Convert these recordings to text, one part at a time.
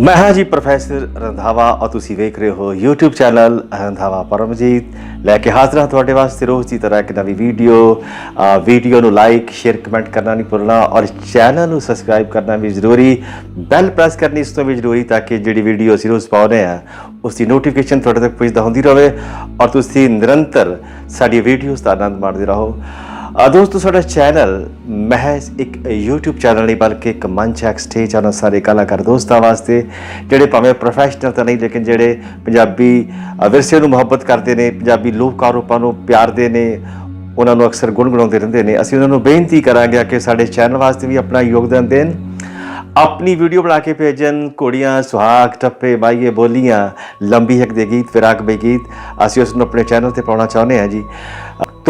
ਮੈਂ ਹਾਂ ਜੀ ਪ੍ਰੋਫੈਸਰ ਰੰਧਾਵਾ ਔਰ ਤੁਸੀਂ ਵੇਖ ਰਹੇ ਹੋ YouTube ਚੈਨਲ ਰੰਧਾਵਾ ਪਰਮਜੀਤ। ਲੈ ਕੇ ਹਾਜ਼ਰ ਹਾਂ ਤੁਹਾਡੇ ਵਾਸਤੇ ਰੋਜ਼ ਦੀ ਤਰ੍ਹਾਂ ਇੱਕ ਨਵੀਂ ਵੀਡੀਓ। ਵੀਡੀਓ ਨੂੰ ਲਾਈਕ ਸ਼ੇਅਰ ਕਮੈਂਟ ਕਰਨਾ ਨਹੀਂ ਭੁੱਲਣਾ ਔਰ ਚੈਨਲ ਨੂੰ ਸਬਸਕ੍ਰਾਈਬ ਕਰਨਾ ਵੀ ਜ਼ਰੂਰੀ। ਬੈਲ ਪ੍ਰੈਸ ਕਰਨੀ ਇਸ ਤੋਂ ਵੀ ਜ਼ਰੂਰੀ ਤਾਂ ਕਿ ਜਿਹੜੀ ਵੀਡੀਓ ਅਸੀਂ ਰੋਜ਼ ਪਾਉਂਦੇ ਆ ਉਸ ਦੀ ਨੋਟੀਫਿਕੇਸ਼ਨ ਤੁਹਾਡੇ ਤੱਕ ਪਹੁੰਚਦਾ ਹੁੰਦੀ ਰਹੇ ਔਰ ਤੁਸੀਂ ਨਿਰੰਤਰ ਸਾਡੀ ਵੀਡੀਓਜ਼ ਦਾ ਆਨੰਦ ਮਾਣਦੇ ਰਹੋ। ਆ ਦੋਸਤੋ, ਸਾਡਾ ਚੈਨਲ ਮਹਿਜ਼ ਇੱਕ YouTube ਚੈਨਲ ਨਹੀਂ, ਬਲਕਿ ਇੱਕ ਮੰਚ ਹੈ, ਇੱਕ ਸਟੇਜ ਹੈ ਸਾਰੇ ਕਲਾਕਾਰ ਦੋਸਤਾਂ ਵਾਸਤੇ, ਜਿਹੜੇ ਭਾਵੇਂ ਪ੍ਰੋਫੈਸ਼ਨਲ ਤਾਂ ਨਹੀਂ, ਲੇਕਿਨ ਜਿਹੜੇ ਪੰਜਾਬੀ ਵਿਰਸੇ ਨੂੰ ਮੁਹੱਬਤ ਕਰਦੇ ਨੇ, ਪੰਜਾਬੀ ਲੋਕ ਆਰੋਪਾਂ ਨੂੰ ਪਿਆਰਦੇ ਨੇ, ਉਹਨਾਂ ਨੂੰ ਅਕਸਰ ਗੁਣਗੁਣਾਉਂਦੇ ਰਹਿੰਦੇ ਨੇ। ਅਸੀਂ ਉਹਨਾਂ ਨੂੰ ਬੇਨਤੀ ਕਰਾਂਗੇ ਕਿ ਸਾਡੇ ਚੈਨਲ ਵਾਸਤੇ ਵੀ ਆਪਣਾ ਯੋਗਦਾਨ ਦੇਣ। ਆਪਣੀ ਵੀਡੀਓ ਬਣਾ ਕੇ ਭੇਜਣ, ਕੁੜੀਆਂ, ਸੁਹਾਗ, ਟੱਪੇ, ਮਾਈਏ, ਬੋਲੀਆਂ, ਲੰਬੀ ਹੱਕ ਦੇ ਗੀਤ, ਫਿਰਾਕ ਬੇ ਗੀਤ, ਅਸੀਂ ਉਸ ਨੂੰ ਆਪਣੇ ਚੈਨਲ ਤੇ ਪਾਉਣਾ ਚਾਹੁੰਦੇ ਹਾਂ ਜੀ।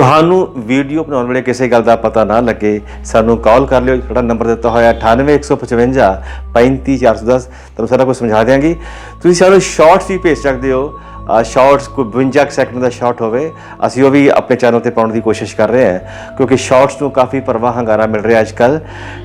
ਤੁਹਾਨੂੰ ਵੀਡੀਓ ਬਣਾਉਣ ਵੇਲੇ ਕਿਸੇ ਗੱਲ ਦਾ ਪਤਾ ਨਾ ਲੱਗੇ, ਸਾਨੂੰ ਕਾਲ ਕਰ ਲਿਓ, ਸਾਡਾ ਨੰਬਰ ਦਿੱਤਾ ਹੋਇਆ 98155 35410 ਤੁਹਾਨੂੰ ਸਾਰਾ ਕੁਝ ਸਮਝਾ ਦਿਆਂਗੇ। ਤੁਸੀਂ ਸਾਨੂੰ ਸ਼ਾਰਟਸ ਵੀ ਭੇਜ ਸਕਦੇ ਹੋ। ਸ਼ਾਰਟਸ ਕੋਈ 52 ਕੁ ਸੈਕਿੰਡ ਦਾ ਸ਼ਾਰਟ ਹੋਵੇ ਅਸੀਂ ਉਹ ਵੀ ਆਪਣੇ ਚੈਨਲ ਤੇ ਪਾਉਣ ਦੀ ਕੋਸ਼ਿਸ਼ ਕਰ ਰਹੇ ਹਾਂ ਕਿਉਂਕਿ ਸ਼ਾਰਟਸ ਨੂੰ ਕਾਫੀ ਪਰਵਾਹ ਹੰਗਾਰਾ ਮਿਲ ਰਿਹਾ ਅੱਜ ਕੱਲ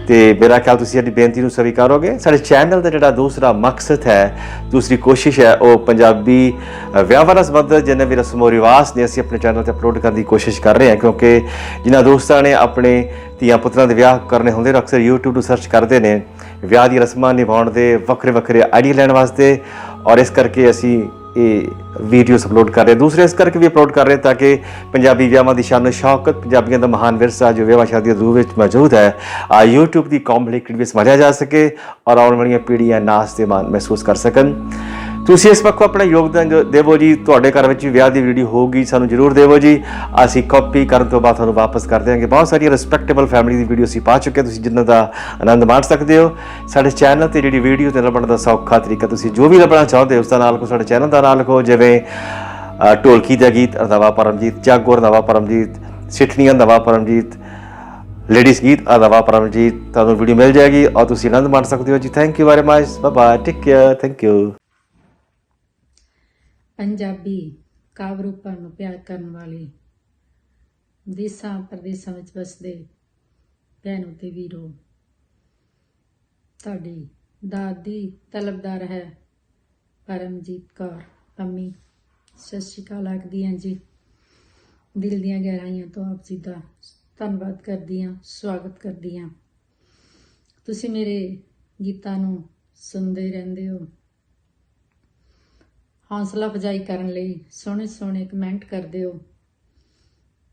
ਤੇ ਮੇਰਾ ਖਿਆਲ ਤੁਸੀਂ ਸਾਡੀ ਬੇਨਤੀ ਨੂੰ ਸਵੀਕਾਰੋਗੇ। ਸਾਡੇ ਚੈਨਲ ਦਾ ਜਿਹੜਾ ਦੂਸਰਾ ਮਕਸਦ ਹੈ ਦੂਸਰੀ ਕੋਸ਼ਿਸ਼ ਹੈ ਉਹ ਪੰਜਾਬੀ ਅ, ਵਿਆਹਾਂ ਨਾਲ ਸੰਬੰਧਿਤ ਜਿੰਨੇ ਵੀ ਰਸਮੋ ਰਿਵਾਜ ਨੇ ਅਸੀਂ ਆਪਣੇ ਚੈਨਲ ਤੇ ਅਪਲੋਡ ਕਰਨ ਦੀ ਕੋਸ਼ਿਸ਼ ਕਰ ਰਹੇ ਹਾਂ ਕਿਉਂਕਿ ਜਿਨ੍ਹਾਂ ਦੋਸਤਾਂ ਨੇ ਆਪਣੇ ਧੀਆਂ ਪੁੱਤਰਾਂ ਦੇ ਵਿਆਹ ਕਰਨੇ ਹੁੰਦੇ ਨੇ ਅਕਸਰ YouTube ਨੂੰ ਸਰਚ ਕਰਦੇ ਨੇ। ਵਿਆਹ ਦੀ ਰਸਮਾਂ ਨਿਭਾਉਣ ਦੇ ਵੱਖਰੇ ਵੱਖਰੇ ਆਈਡੀਆ ਲੈਣ ਵਾਸਤੇ ਔਰ ਇਸ ਕਰਕੇ ਅਸੀਂ ਇਹ ਵੀਡੀਓਜ਼ ਅਪਲੋਡ ਕਰ ਰਹੇ ਦੂਸਰੇ ਇਸ ਕਰਕੇ ਵੀ ਅਪਲੋਡ ਕਰ ਰਹੇ ਤਾਂ ਕਿ ਪੰਜਾਬੀ ਵਿਆਹਾਂ ਦੀ ਸ਼ਾਨ, ਸ਼ੌਕਤ ਪੰਜਾਬੀਆਂ ਦਾ ਮਹਾਨ ਵਿਰਸਾ ਜੋ ਵਿਆਹ ਸ਼ਾਦੀਆਂ ਦੇ ਰੂਪ ਵਿੱਚ ਮੌਜੂਦ ਹੈ, ਆ YouTube ਦੀ ਕੰਪਲੀਟ ਵਿੱਚ ਸਮਝਿਆ ਜਾ ਸਕੇ ਔਰ ਆਉਣ ਵਾਲੀਆਂ ਪੀੜ੍ਹੀਆਂ ਨਾਸ ਦੇ ਮਾਣ ਮਹਿਸੂਸ ਕਰ ਸਕਣ। ਤੁਸੀਂ ਇਸ ਪੱਖੋਂ ਆਪਣਾ ਯੋਗਦਾਨ ਜੋ ਦੇਵੋ ਜੀ, ਤੁਹਾਡੇ ਘਰ ਵਿੱਚ ਵੀ ਵਿਆਹ ਦੀ ਵੀਡੀਓ ਹੋਊਗੀ, ਸਾਨੂੰ ਜਰੂਰ ਦੇਵੋ ਜੀ। ਅਸੀਂ ਕਾਪੀ ਕਰਨ ਤੋਂ ਬਾਅਦ ਤੁਹਾਨੂੰ ਵਾਪਸ ਕਰ ਦਿਆਂਗੇ। ਬਹੁਤ ਸਾਰੀਆਂ ਰਿਸਪੈਕਟੇਬਲ ਫੈਮਿਲੀ ਦੀ ਵੀਡੀਓ ਅਸੀਂ ਪਾ ਚੁੱਕੇ ਤੁਸੀਂ ਜਿਨ੍ਹਾਂ ਦਾ ਆਨੰਦ ਮਾਣ ਸਕਦੇ ਹੋ। ਸਾਡੇ ਚੈਨਲ ਤੇ ਜਿਹੜੀ ਵੀਡੀਓ ਤੇ ਲੱਭਣ ਦਾ ਸੌਖਾ ਤਰੀਕਾ, ਤੁਸੀਂ ਜੋ ਵੀ ਲੱਭਣਾ ਚਾਹੁੰਦੇ ਹੋ ਉਸ ਦਾ ਨਾਲ ਕੋ ਸਾਡੇ ਚੈਨਲ ਦਾ ਨਾਲ ਲਿਖੋ ਜਿਵੇਂ ਢੋਲਕੀ ਦਾ ਗੀਤ ਅਰਦਾਵਾ ਪਰਮਜੀਤ, ਜਾਗੋ ਅਰਦਾਵਾ ਪਰਮਜੀਤ ਸਿੱਠਣੀਆਂ ਅਰਦਾਵਾ ਪਰਮਜੀਤ ਲੇਡੀਜ਼ ਗੀਤ ਅਰਦਾਵਾ ਪਰਮਜੀਤ, ਤੁਹਾਨੂੰ ਵੀਡੀਓ ਮਿਲ ਜਾਏਗੀ ਔਰ ਤੁਸੀਂ ਆਨੰਦ ਮਾਣ ਸਕਦੇ ਹੋ ਜੀ। Thank you very much Baba bye take care thank you Punjabi ਕਾਵਿ ਰੂਪਾਂ ਨੂੰ ਪਿਆਰ ਕਰਨ ਵਾਲੇ ਦੇਸਾਂ ਪ੍ਰਦੇਸਾਂ ਵਿੱਚ ਵਸਦੇ ਭੈਣੋ ਤੇ ਵੀਰੋ, ਤੁਹਾਡੀ ਦਾਦੀ ਤਲਬਦਾਰ ਹੈ ਪਰਮਜੀਤ ਕੌਰ ਅੰਮੀ ਸਤਿ ਸ਼੍ਰੀ ਅਕਾਲ ਆਖਦੀ ਹਾਂ ਜੀ। ਦਿਲ ਦੀਆਂ ਗਹਿਰਾਈਆਂ ਤੋਂ ਆਪ ਜੀ ਦਾ ਧੰਨਵਾਦ ਕਰਦੀ ਹਾਂ, ਸਵਾਗਤ ਕਰਦੀ ਹਾਂ। ਤੁਸੀਂ ਮੇਰੇ ਗੀਤਾਂ ਨੂੰ ਸੁਣਦੇ ਰਹਿੰਦੇ ਹੋ। ਹੌਸਲਾ ਅਫਜ਼ਾਈ ਕਰਨ ਲਈ ਸੋਹਣੇ ਸੋਹਣੇ ਕਮੈਂਟ ਕਰਦੇ ਹੋ।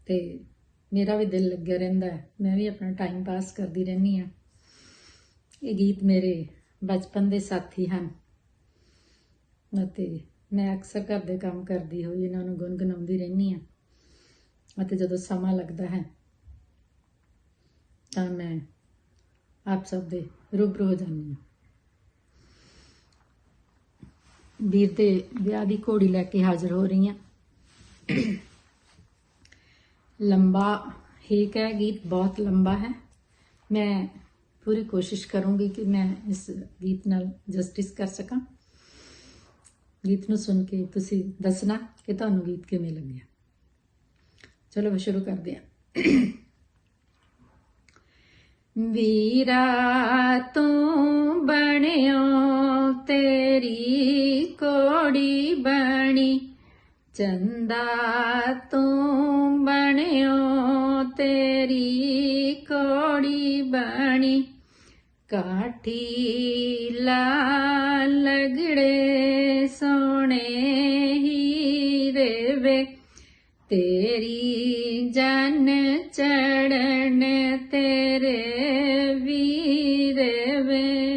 ਤੇ ਮੇਰਾ ਵੀ ਦਿਲ ਲੱਗਿਆ ਰਹਿੰਦਾ ਹੈ। ਮੈਂ ਵੀ ਆਪਣਾ ਟਾਈਮ ਪਾਸ ਕਰਦੀ ਰਹਿੰਦੀ ਆ ਇਹ ਗੀਤ ਮੇਰੇ ਬਚਪਨ ਦੇ ਸਾਥੀ ਹਨ। ਅਤੇ ਮੈਂ ਅਕਸਰ ਘਰ ਦੇ ਕੰਮ ਕਰਦੀ ਹੋਈ ਇਹਨਾਂ ਨੂੰ ਗੁੰਗੁਣਾਉਂਦੀ ਰਹਿੰਦੀ ਆ ਅਤੇ ਜਦੋਂ ਸਮਾਂ ਲੱਗਦਾ ਹੈ, ਤਾਂ ਮੈਂ ਆਪ ਸਭ ਦੇ ਰੂਬਰੂ ਹੋ ਜਾਂਦੀ ਹਾਂ। ਵੀਰ ਦੇ ਵਿਆਹ ਦੀ ਘੋੜੀ ਲੈ ਕੇ ਹਾਜ਼ਰ ਹੋ ਰਹੀ ਹਾਂ ਲੰਬਾ ਠੀਕ ਹੈ ਗੀਤ ਬਹੁਤ ਲੰਬਾ ਹੈ। ਮੈਂ ਪੂਰੀ ਕੋਸ਼ਿਸ਼ ਕਰੂੰਗੀ ਕਿ ਮੈਂ ਇਸ ਗੀਤ ਨਾਲ ਜਸਟਿਸ ਕਰ ਸਕਾਂ। ਗੀਤ ਨੂੰ ਸੁਣ ਕੇ ਤੁਸੀਂ ਦੱਸਣਾ ਕਿ ਤੁਹਾਨੂੰ ਗੀਤ ਕਿਵੇਂ ਲੱਗਿਆ। ਚਲੋ, ਸ਼ੁਰੂ ਕਰਦੇ ਹਾਂ। ਵੀਰਾ ਤੂੰ ਬਣਿਓ, ਤੇਰੀ ਕੋੜੀ ਬਣੀ। ਚੰਦਾ ਤੂੰ ਬਣਿਓ, ਤੇਰੀ ਕੋੜੀ ਬਣੀ। ਕਾਠੀ ਲਾ ਲਗੜੇ ਸੋਹਣੇ ਹੀਰੇ ਵੇ। ਤੇਰੀ ਜਨ ਚੜਨ ਤੇਰੇ ਵੀਰੇ ਵੇ।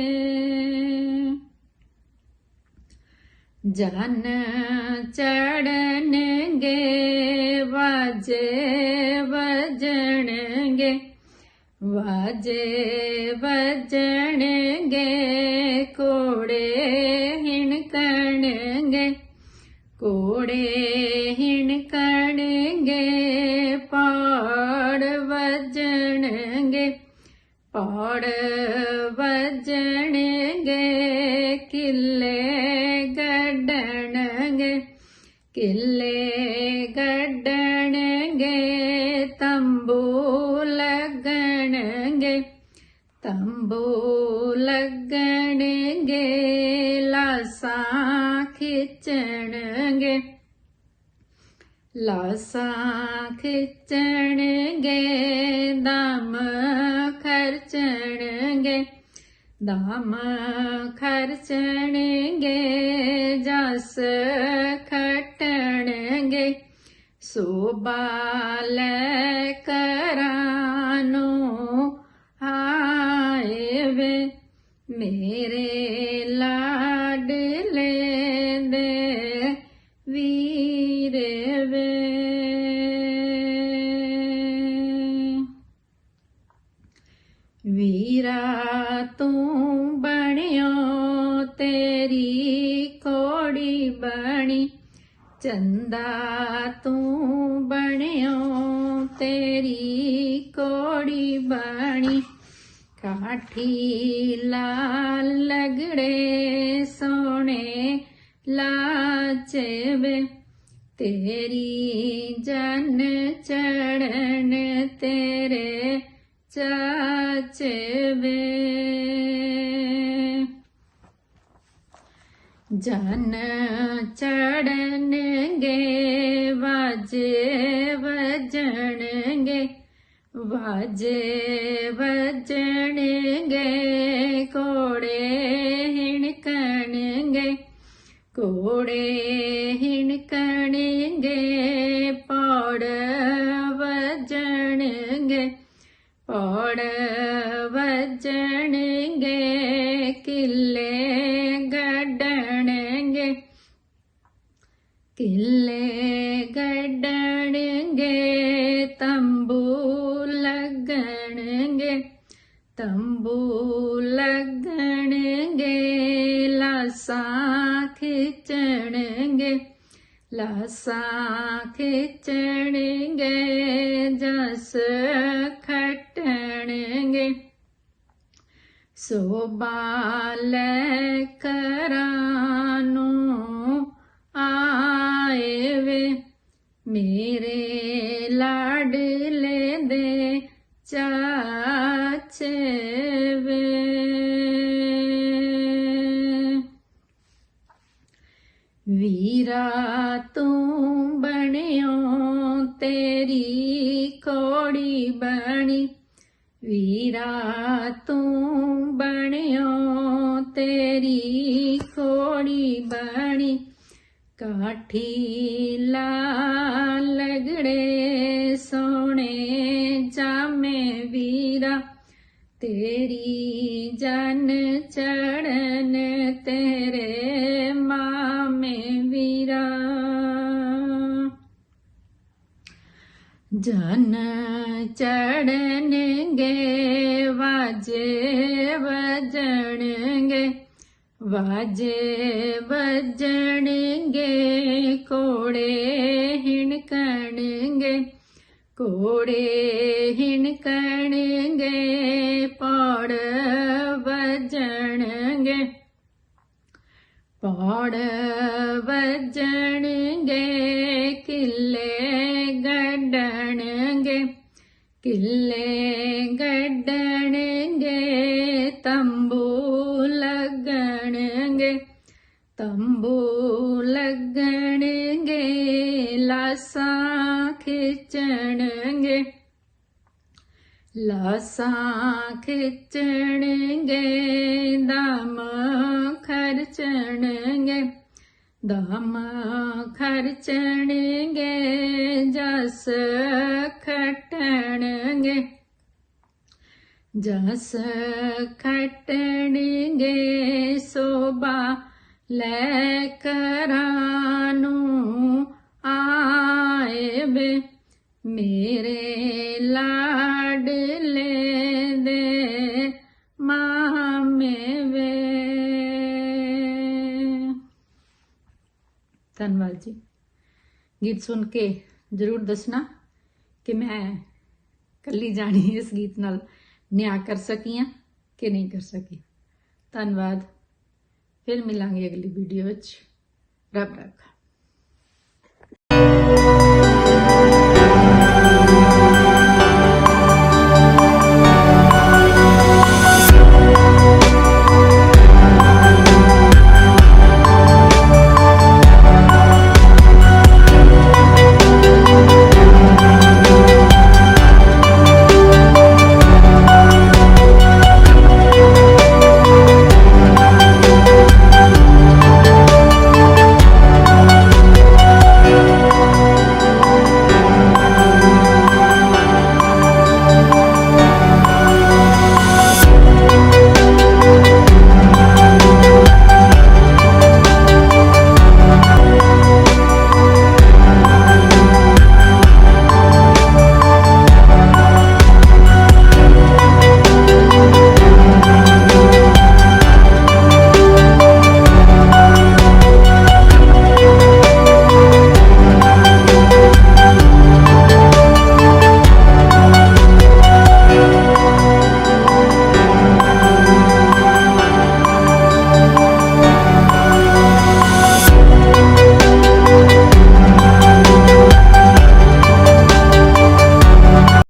ਜਨ ਚੜਨਗੇ ਵਾਜੇ ਵਜਣਗੇ ਵਾਜੇ ਵਜਣਗੇ ਕੋੜੇ ਹਿਣਕਣਗੇ ਕੋੜੇ ਹਿਣਕਣਗੇ। ਪਾੜ ਵਜਣਗੇ, ਕਿੱਲੇ ਗੱਡਣਗੇ ਕਿੱਲੇ ਗੱਡਣਗੇ, ਤੰਬੂ ਲੱਗਣਗੇ ਤੰਬੂ ਲੱਗਣਗੇ, ਲਾਸਾਂ ਖਿੱਚਣਗੇ ਲਾਸਾਂ ਖਿੱਚਣਗੇ, ਦਮ ਖਰਚਣਗੇ ਦਮ ਖਰਚਣਗੇ ਜਸ ਖਟਣਗੇ। ਸੋਭਾ ਲੈ ਕਰਾਨੋ ਆਏ ਵੇ ਮੇਰੇ ਕੋੜੀ ਬਣੀ ਕਾਠੀ ਲਾਲ ਲਗੜੇ ਸੋਹਣੇ ਲਾਚਵੇ। ਤੇਰੀ ਜਨ ਚੜਨ ਤੇਰੇ ਚਾਚਵੇ। ਜਨ ਚੜਨਗੇ, ਵਾਜੇ ਵਜਣਗੇ। ਵਾਜੇ ਵਜਣਗੇ ਕੋੜੇ ਹਿਣਕਣਗੇ ਕੋੜੇ ਹਿਣਕਣਗੇ ਪੌੜ ਵਜਣਗੇ ਪੌੜ ਵਜਣਗੇ ਕਿੱਲੇ ਗੱਡਣਗੇ ਕਿੱਲੇ ਗੱਡਣਗੇ ਤੰਬੂ ਲੱਗਣਗੇ ਲਾਸਾਂ ਖਿੱਚਣਗੇ ਲਾਸਾਂ ਖਿੱਚਣਗੇ ਜਸ ਖਟਣਗੇ। ਸੋਭਾ ਲੈ ਕਰਾਨੋ ਆਏ ਵੇ ਮੇਰੇ ਵੀਰਾ ਤੂੰ ਬਣਿਓ, ਤੇਰੀ ਕੋੜੀ ਬਣੀ। ਕਾਠੀ ਲਾ ਲਗੜੇ ਸੋਹਣੇ ਜਾਮੇ ਵੀਰਾ। ਤੇਰੀ ਜਨ ਚੜਨ ਤੇਰੇ ਮਾਮੇ ਵੀਰਾ। ਜਨ ਚੜਨਗੇ ਵਾਜੇ ਵਜਣਗੇ ਵਾਜੇ ਵਜਣਗੇ ਕੋੜੇ ਹਿਣਕਣਗੇ ਕੋੜੇ ਹਿਣਕਣਗੇ, ਪੌੜ ਵਜਣਗੇ ਪੌੜ ਵਜਣਗੇ, ਕਿੱਲੇ ਗੱਡਣਗੇ ਕਿੱਲੇ ਗੱਡਣਗੇ ਤੰਬੂ ਲੱਗਣਗੇ ਤੰਬੂ ਲੱਗਣਗੇ ਲਾਸਾਂ ਖਿੱਚਣਗੇ ਲਾਸਾਂ ਖਿੱਚਣਗੇ ਦਮ ਖਰਚਣਗੇ ਦਮ ਖਰਚਣਗੇ ਜਸ ਖਟਣਗੇ ਜਸ ਖਟਣਗੇ ਸੋਭਾ ਲੈ ਕਰਾਨੂ ਆਏ ਵੇ ਮੇਰੇ ਲਾਡਲੇ ਦੇ ਮਾਮੇ ਵੇ। ਧੰਨਵਾਦ ਜੀ। ਗੀਤ ਸੁਣ ਕੇ ਜਰੂਰ ਦੱਸਣਾ ਕਿ ਮੈਂ ਕੱਲੀ ਜਾਣੀ ਇਸ ਗੀਤ ਨਾਲ। ਨਿਆਂ ਕਰ ਸਕੀ ਹਾਂ ਕਿ ਨਹੀਂ ਕਰ ਸਕੀ ਧੰਨਵਾਦ। ਫਿਰ ਮਿਲਾਂਗੇ ਅਗਲੀ ਵੀਡੀਓ ਵਿੱਚ। ਰੱਬ ਰੱਖਾ।